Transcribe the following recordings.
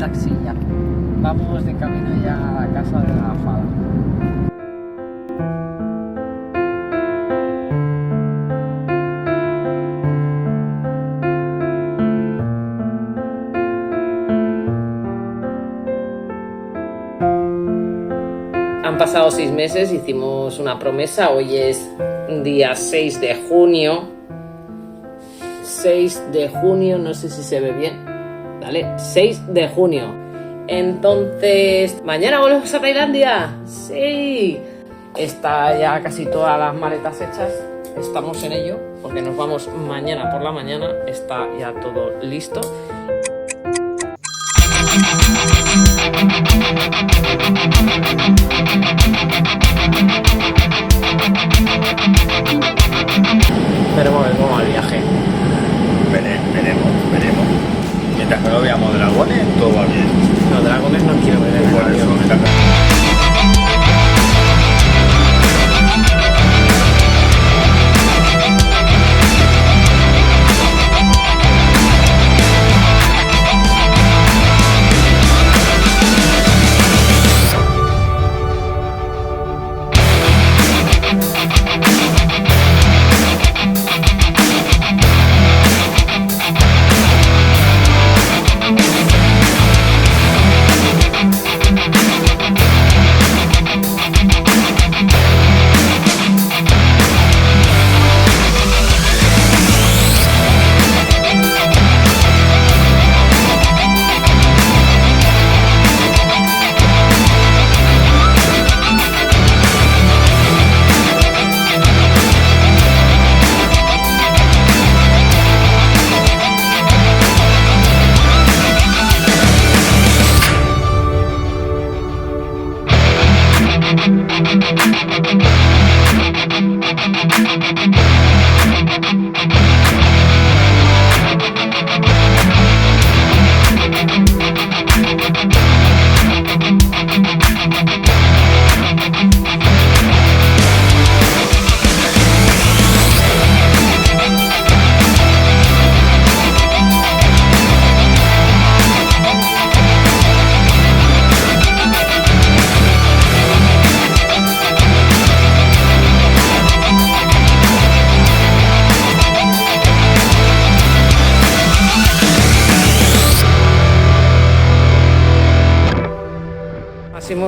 taxi ya. Vamos de camino ya a la casa de la fada. Han pasado seis meses, hicimos una promesa, hoy es día 6 de junio. 6 de junio, no sé si se ve bien. ¿Vale? 6 de junio. Entonces, ¿mañana volvemos a Tailandia? Sí. Está ya casi todas las maletas hechas. Estamos en ello, porque nos vamos mañana por la mañana. Está ya todo listo.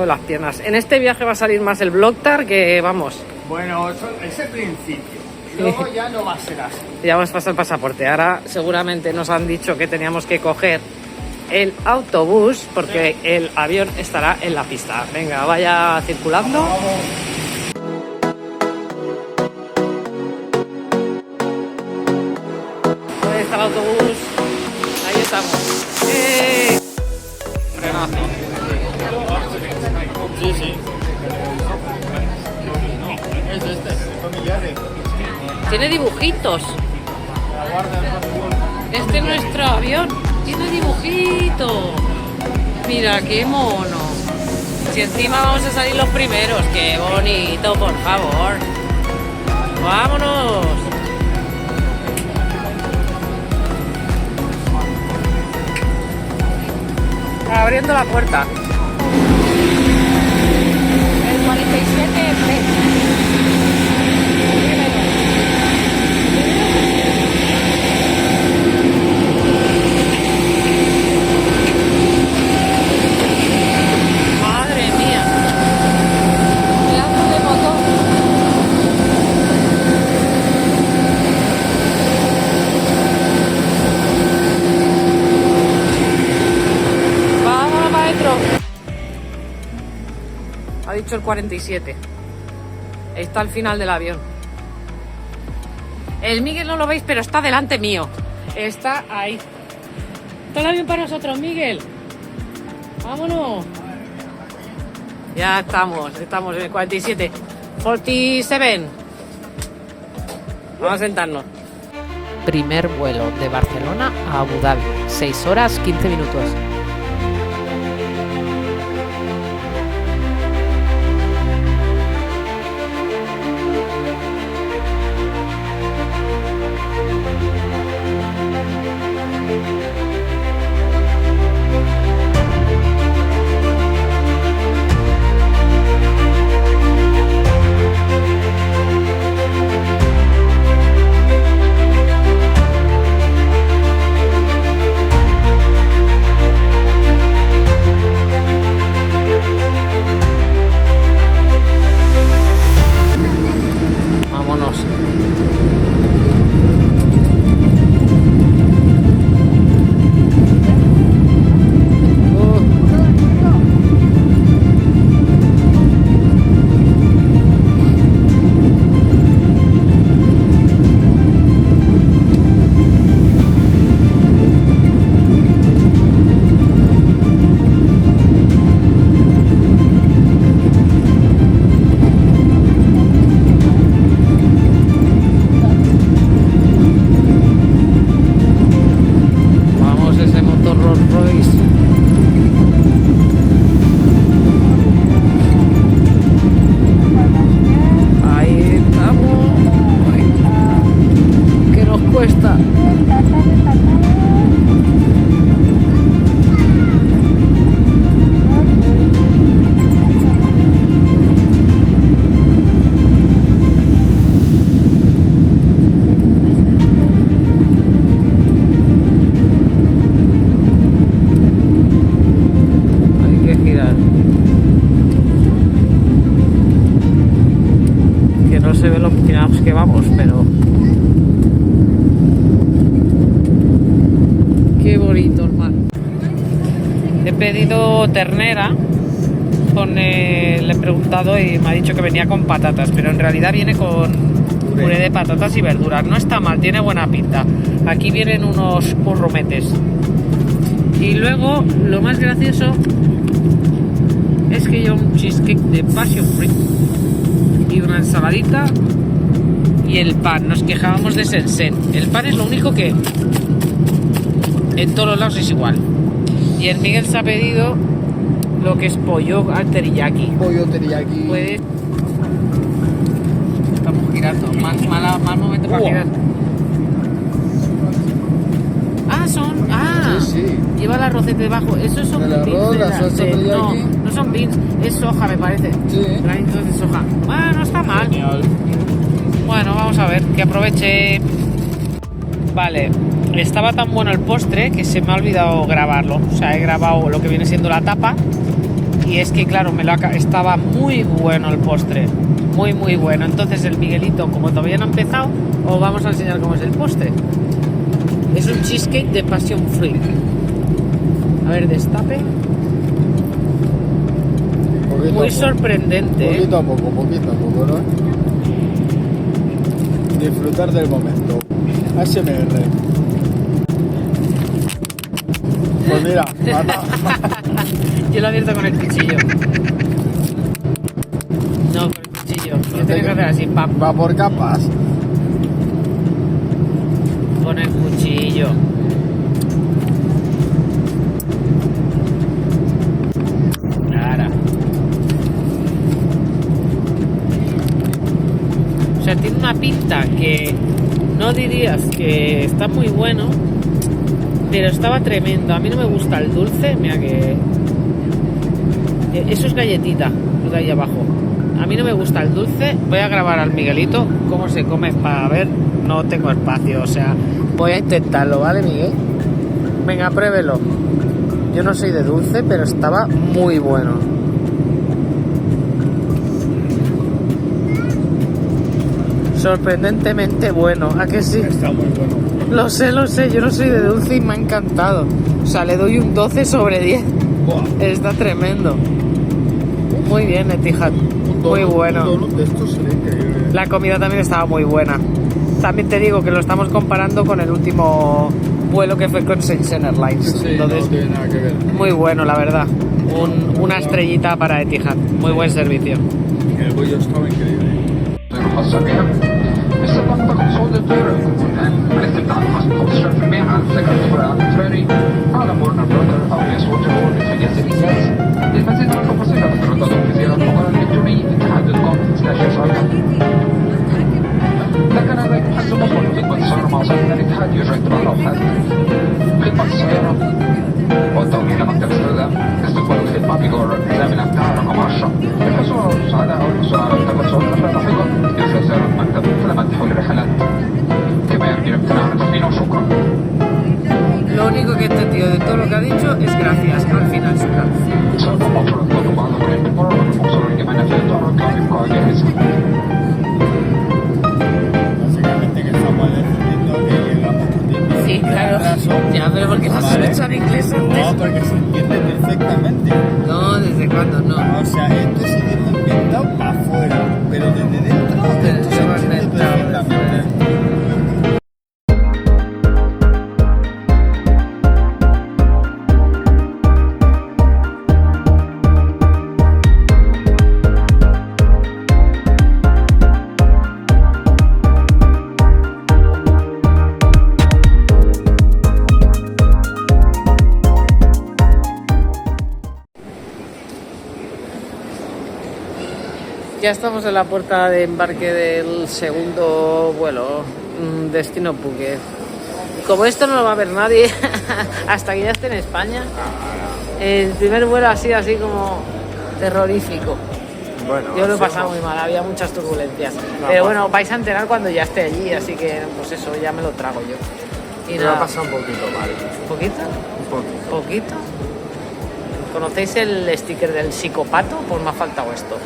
Las piernas. En este viaje va a salir más el Blocktar que vamos. Bueno, eso es el principio. Luego ya no va a ser así. Ya hemos pasado el pasaporte. Ahora seguramente nos han dicho que teníamos que coger el autobús porque el avión estará en la pista. Venga, vaya circulando. Ahí está el autobús. Sí, sí. Es este, familiares. Tiene dibujitos. Este es nuestro avión. Tiene dibujitos. Mira, qué mono. Si encima vamos a salir los primeros. Qué bonito, por favor. Vámonos. Abriendo la puerta. 47 Madre mía. Pedazo de motor. Vamos para adentro. El 47. Está al final del avión. El Miguel no lo veis, pero está delante mío. Está ahí. Está el avión para nosotros, Miguel. Vámonos. Ya estamos, estamos en el 47. 47. Vamos a sentarnos. Primer vuelo de Barcelona a Abu Dhabi. 6 horas 15 minutos. Que vamos, pero... Qué bonito mar. He pedido ternera, con, le he preguntado y me ha dicho que venía con patatas, pero en realidad viene con puré de patatas y verduras. No está mal, tiene buena pinta. Aquí vienen unos currumetes. Y luego, lo más gracioso es que yo un cheesecake de passion fruit una ensaladita y el pan. Nos quejábamos de Sensen. El pan es lo único que en todos los lados es igual. Y el Miguel se ha pedido lo que es pollo al teriyaki. Pollo teriyaki. Puede. Estamos girando. Mal, mala- mal momento para girar. Ah, son. Ah, Sí, sí. lleva el arrocete debajo. Esos son El arroz, la salsa No, teriyaki. No son beans. Es soja, me parece. Sí. Granitos de soja. Bueno, no está mal. Genial. Bueno, vamos a ver, que aproveche. Vale, estaba tan bueno el postre que se me ha olvidado grabarlo. O sea, he grabado lo que viene siendo la tapa. Y es que, claro, me lo aca- estaba muy bueno el postre. Muy, muy bueno. Entonces, el Miguelito, como todavía no ha empezado, os vamos a enseñar cómo es el postre. Es un cheesecake de passion fruit. A ver, destape. Poquito Muy sorprendente. ¿eh? Poquito a poco, poquito a poco, ¿no? Disfrutar del momento. ASMR. Pues mira, mata- Yo lo abierto con el cuchillo. No, con el cuchillo. Yo tengo que hacer así, pam, va por capas. con el cuchillo. Tiene una pinta que no dirías que está muy bueno, pero estaba tremendo. A mí no me gusta el dulce, mira que... Eh, Eso es galletita, lo de ahí abajo. A mí no me gusta el dulce. Voy a grabar al Miguelito cómo se come para ver. No tengo espacio, o sea, voy a intentarlo, ¿vale, Miguel? Venga, pruébelo. Yo no soy de dulce, pero estaba muy bueno. Sorprendentemente bueno, ¿a que sí? Está muy bueno. Lo sé, lo sé, yo no soy de dulce y me ha encantado. O sea, le doy un 12 sobre 10. Buah. Está tremendo. Muy bien, Etihad. Muy bueno. De estos sería increíble. La comida también estaba muy buena. También te digo que lo estamos comparando con el último vuelo que fue con Shenzhen Airlines. Sí, Entonces, no tiene nada que ver. muy bueno, la verdad. Un- una estrellita para Etihad. Muy buen servicio. El bollo estaba increíble. zonder deuren. En ligt de aanvast op meer aantrekken voor aan de ferry. Alle Warner Brother obvious what you want to get in gas. للمزيد من التفاصيل التردد في زيارة الموقع الإلكتروني اتحاد الكوم سلاش لكن هذا يحسن مطلوب خدمة السيارة مع صاحب الاتحاد يجري اتباع لوحات خدمة السيارة والتوجيه إلى مكتب استخدام استقبال es gracias al Financial Básicamente que estamos que Sí, claro. Ya, pero porque no se lo inglés antes. No, porque se entiende perfectamente. No, ¿desde cuándo? No. O sea, esto es ambientado para Ya estamos en la puerta de embarque del segundo vuelo, mm, destino Phuket. Como esto no lo va a ver nadie hasta que ya esté en España, el primer vuelo ha sido así como terrorífico. Bueno, Yo lo he pasado muy mal, había muchas turbulencias. No, Pero pasa. bueno, vais a enterar cuando ya esté allí, así que pues eso, ya me lo trago yo. Y Me ha nada, pasado un poquito mal. ¿poquito? Un poquito. ¿Poquito? ¿Conocéis el sticker del psicopato? Pues me ha faltado esto.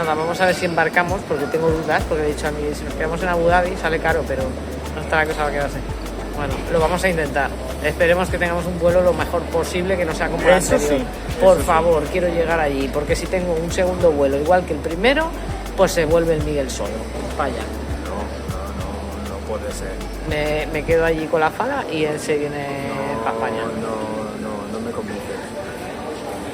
Nada, vamos a ver si embarcamos, porque tengo dudas, porque he dicho a mí, si nos quedamos en Abu Dhabi sale caro, pero no está la cosa para quedarse. Bueno, lo vamos a intentar. Esperemos que tengamos un vuelo lo mejor posible, que no sea como el anterior. sí, Por sí. favor, quiero llegar allí, porque si tengo un segundo vuelo igual que el primero, pues se vuelve el Miguel solo. Vaya. No, no, no, no puede ser. Me, me quedo allí con la fala y él se viene para España. No, no, no me convence.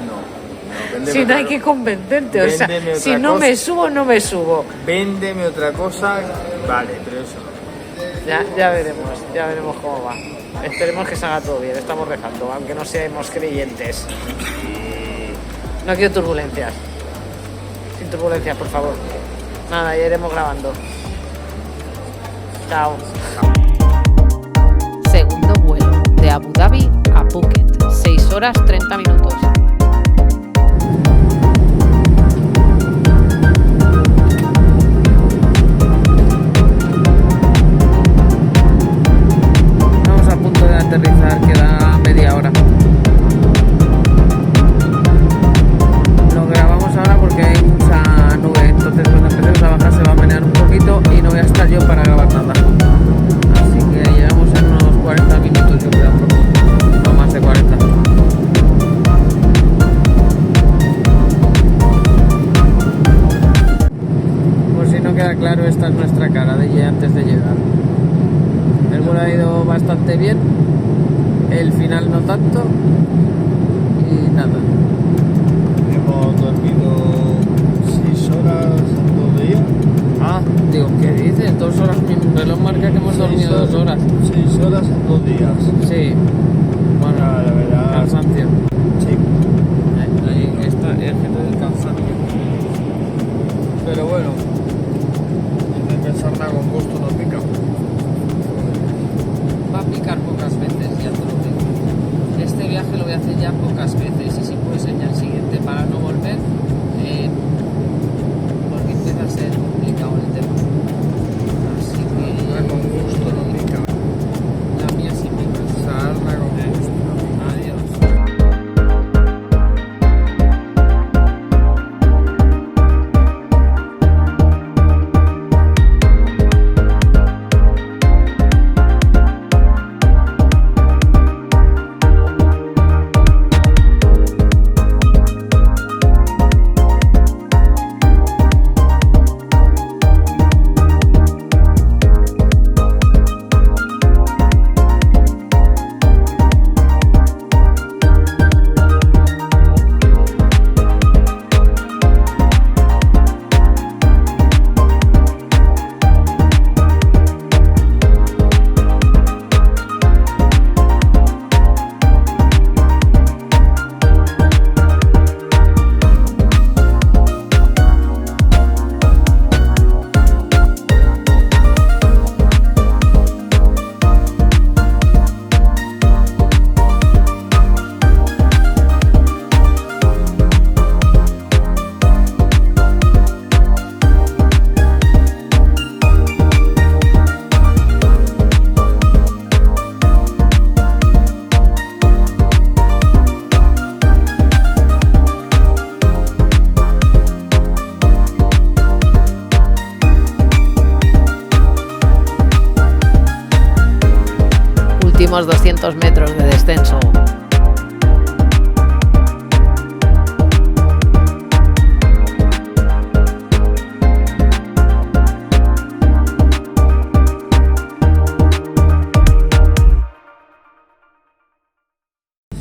No, no, véndeme Si no hay que convencerte, o sea, si no me subo, no me subo. Véndeme otra cosa, vale, pero eso no. Ya, ya veremos, ya veremos cómo va. Esperemos que salga todo bien, estamos rezando, aunque no seamos creyentes. No quiero turbulencias. Sin turbulencias, por favor. Nada, ya iremos grabando. Chao. Segundo vuelo de Abu Dhabi a Phuket. 6 horas 30 minutos. Final no tanto y nada. Hemos dormido 6 horas en dos días. Ah, digo, ¿qué dices? Dos horas, mi reloj marca que hemos dormido Seis dos horas. 6 horas en dos días. Sí, bueno, Ah, la verdad. cansancio. Sí. Ahí está el gente del cansancio. Pero bueno, en vez de sarna con gusto no pica. Va a picar pocas veces, ya te lo digo. Viaje lo voy a hacer ya pocas veces y si puede ser el siguiente para no volver, eh,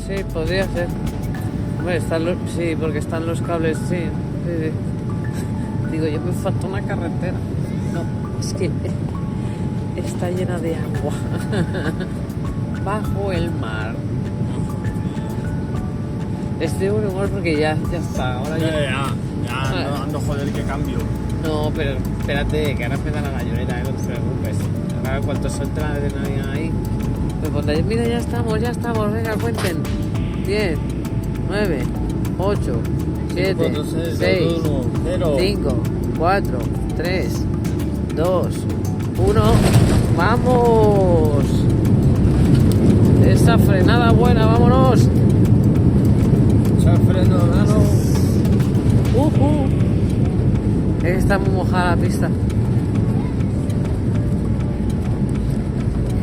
Sí, podría ser. Hombre, están los, sí, porque están los cables, sí, sí, sí. Digo, yo me falta una carretera. No, es que está llena de agua. Bajo el mar. Estoy de buen humor porque ya, ya está. Ahora ya. Ya, ya, ya, no ando joder que cambio. No, pero espérate, que ahora me da la llorera, eh, no te preocupes. Ahora cuando suelte la adrenalina ahí, me pondré, mira, ya estamos, ya estamos, venga, cuenten. 10, 9, 8, 7, Cuatro, seis, 6, dos, uno, cero. 5, 4, 3, 2, 1, ¡vamos! Esa frenada buena, vámonos. Echa el freno, nano. Uh, uh. Está muy mojada la pista.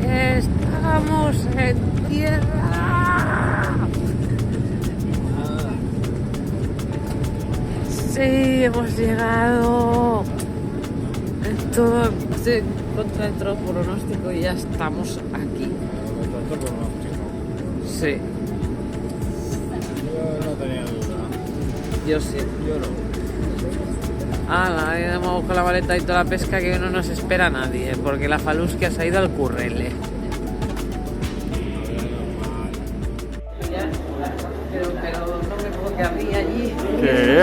Estamos en tierra. Sí, hemos llegado. Todo, en contra todo pronóstico y ya estamos aquí. Sí, Yo no tenía duda. yo sí. Yo no. Ah, ahí vamos con la maleta y toda la pesca que no nos espera nadie, porque la Falusquia se ha ido al currele.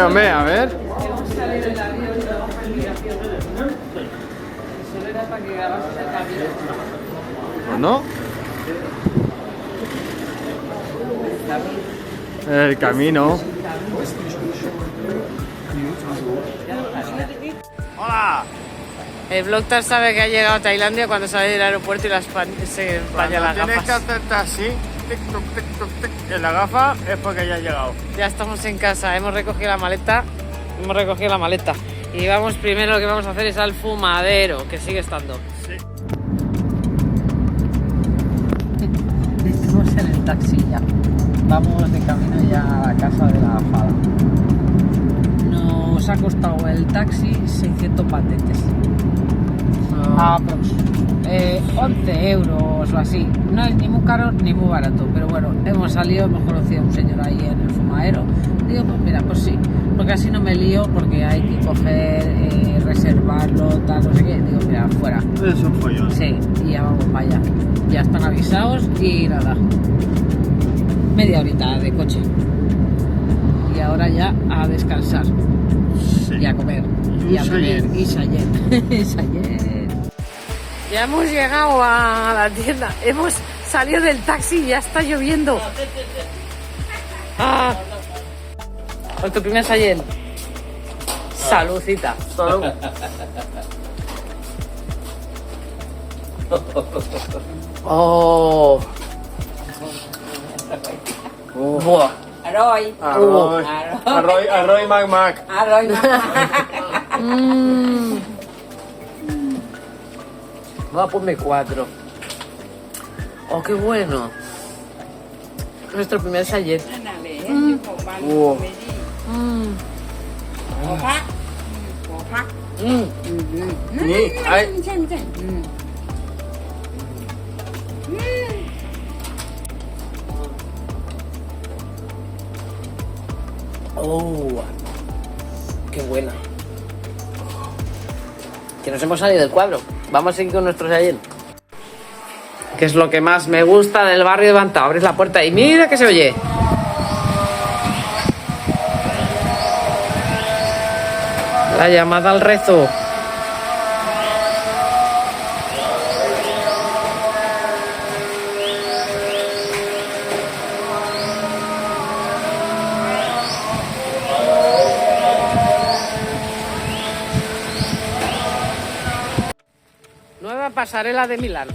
Hombre, a ver. Hemos salido del avión y vamos a migración. Solo era para que grabases el camino. Pues no. El camino. ¡Hola! El sabe que ha llegado a Tailandia cuando sale del aeropuerto y la espa- se empaña las Cuando tienes que gafas. hacerte así, tic, toc, tic, toc, tic, en la gafa, es porque ya has llegado. Ya estamos en casa, hemos recogido la maleta, hemos recogido la maleta. Y vamos primero lo que vamos a hacer es al fumadero, que sigue estando. Sí. Estamos en el taxi ya. Vamos de camino ya a la casa de la fada. Nos ha costado el taxi 600 patetes. Aprox. Eh, 11 euros o así. No es ni muy caro ni muy barato, pero bueno, hemos salido, hemos conocido a un señor ahí en el fumadero. Digo, pues mira, pues sí, porque así no me lío, porque hay que coger, eh, reservarlo, tal, no sé qué. Digo, mira, fuera. Es un follón. Sí, y ya vamos para allá. Ya están avisados y nada. Media horita de coche. Y ahora ya a descansar Sí. y a comer. Y Y a beber. Sayer. Y Sayer. Ya hemos llegado a la tienda. Hemos salido del taxi y ya está lloviendo. Ah. Con tu primer Sayer. Saludcita. Salud. Oh. Buah. Arroy. Arroy. Arroy, arroy, mac, mac. Arroy. Mm. Va, ponme cuatro. Oh, qué bueno. Nuestro primer sayet. Mm. Wow. Mm. Mm. Mm. Oh, qué buena. Que nos hemos salido del cuadro. Vamos a seguir con nuestros ayer. Que es lo que más me gusta del barrio de Bantao. Abres la puerta y mira que se oye. La llamada al rezo. Pasarela de Milán.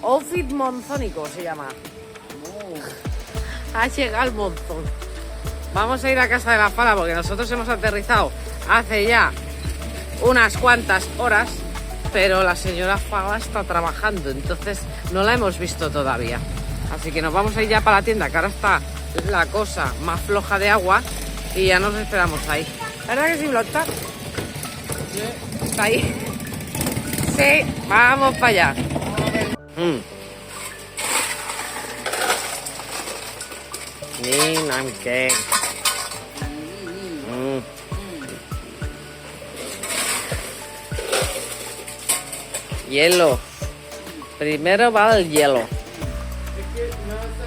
Outfit monzónico se llama. Ha llegado el monzón. Vamos a ir a casa de la fala porque nosotros hemos aterrizado hace ya unas cuantas horas, pero la señora Fala está trabajando, entonces no la hemos visto todavía. Así que nos vamos a ir ya para la tienda, que ahora está la cosa más floja de agua y ya nos esperamos ahí. ¿Verdad que sí? Está ahí. Sí, vamos para allá. Mm. Ni namkeen. Mm. Hielo. Primero va el hielo.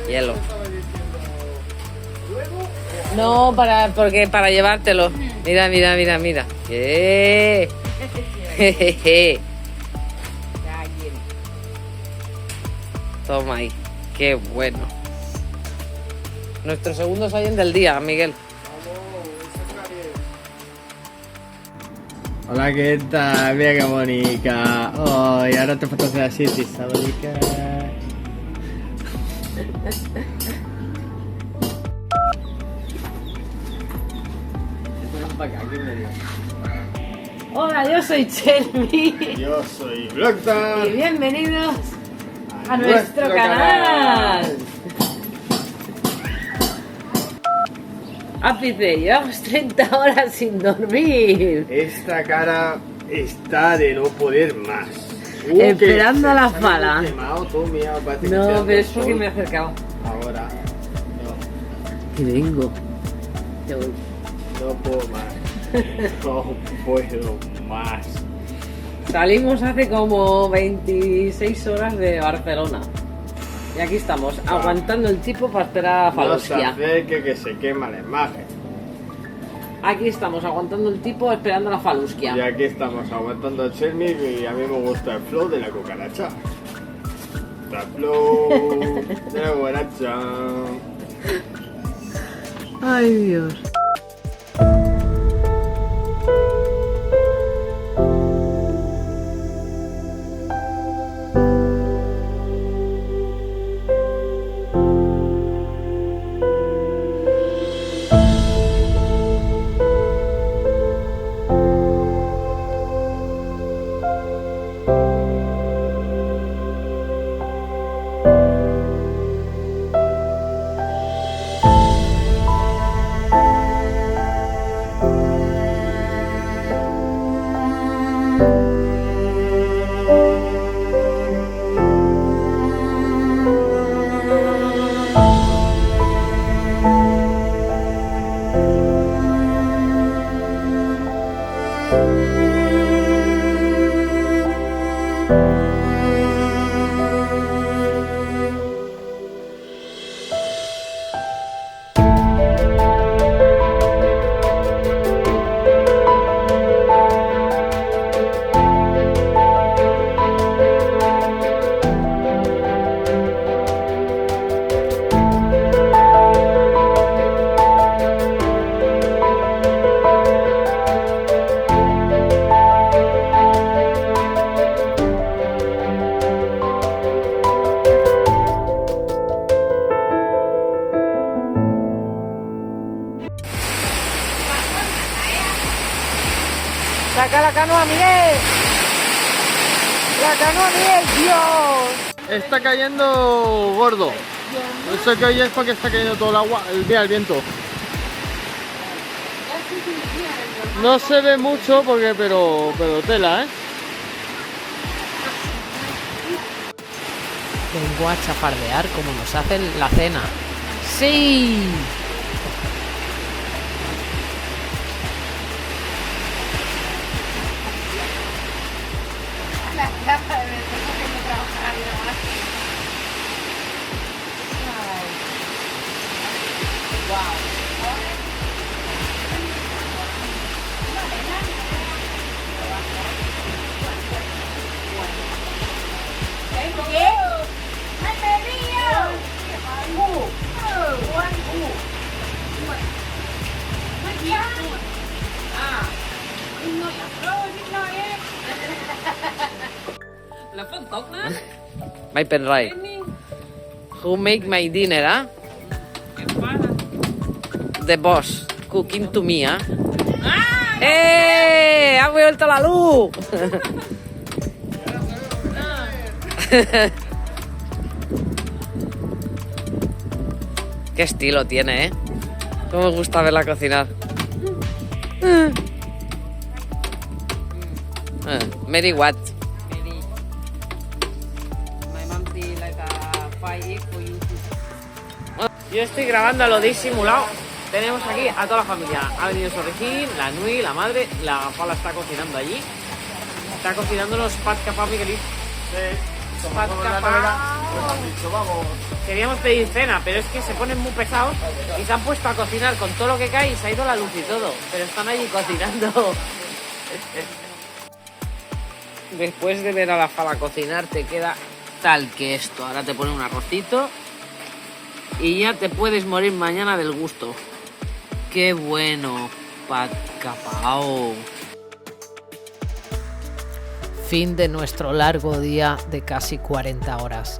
Hielo. No, para, porque para llevártelo. Mira, mira, mira, mira. ¡Eh! Toma ahí. Qué bueno. Nuestro segundo Saiyan del día, Miguel. Hola, ¿qué tal? Mira qué bonita. Oh, y ahora te falta hacer así, tisa bonita. para acá, ¿quién me dio? Hola, yo soy Chelmi. Yo soy Y Blocktar. bienvenidos a nuestro canal. Ápice, llevamos 30 horas sin dormir. Esta cara está de no poder más. Uh, Esperando que a la fala. quemado todo, mira, No, pero es porque me he acercado. Ahora, Que vengo. Voy. no, no puedo más. No puedo más. Salimos hace como 26 horas de Barcelona. Y aquí estamos, aguantando el tipo para esperar a No se que se quema la imagen. Aquí estamos, aguantando el tipo esperando a la Falusquia. Y aquí estamos aguantando el Chermi y a mí me gusta el flow de la cucaracha. El flow de la cucaracha. Ay, Dios. ¡Saca la canoa, Miguel! ¡La canoa, Miguel! ¡Dios! Está cayendo gordo. Eso que hoy es porque está cayendo todo el agua, el día el viento. No se ve mucho porque pero pero tela, ¿eh? Vengo a chafardear como nos hacen la cena. ¡Sí! Who make my dinner, ah? The boss. Cooking to me, ah? ¡Eh! ¡Ha vuelto la luz! Qué estilo tiene, ¿eh? Cómo me gusta verla cocinar. Yo estoy grabando a lo disimulado. Tenemos aquí a toda la familia. Ha venido Sorregín, la Nui, la madre. La Fala está cocinando allí. Está cocinando los pat capá Miguelito. Pat capá. Queríamos pedir cena, pero es que se ponen muy pesados y se han puesto a cocinar con todo lo que cae y se ha ido la luz y todo. Pero están allí cocinando. Después de ver a la Fala cocinar, te queda tal que esto. Ahora te pone un arrocito y ya te puedes morir mañana del gusto. Qué bueno, Pat Capao. Fin de nuestro largo día de casi 40 horas.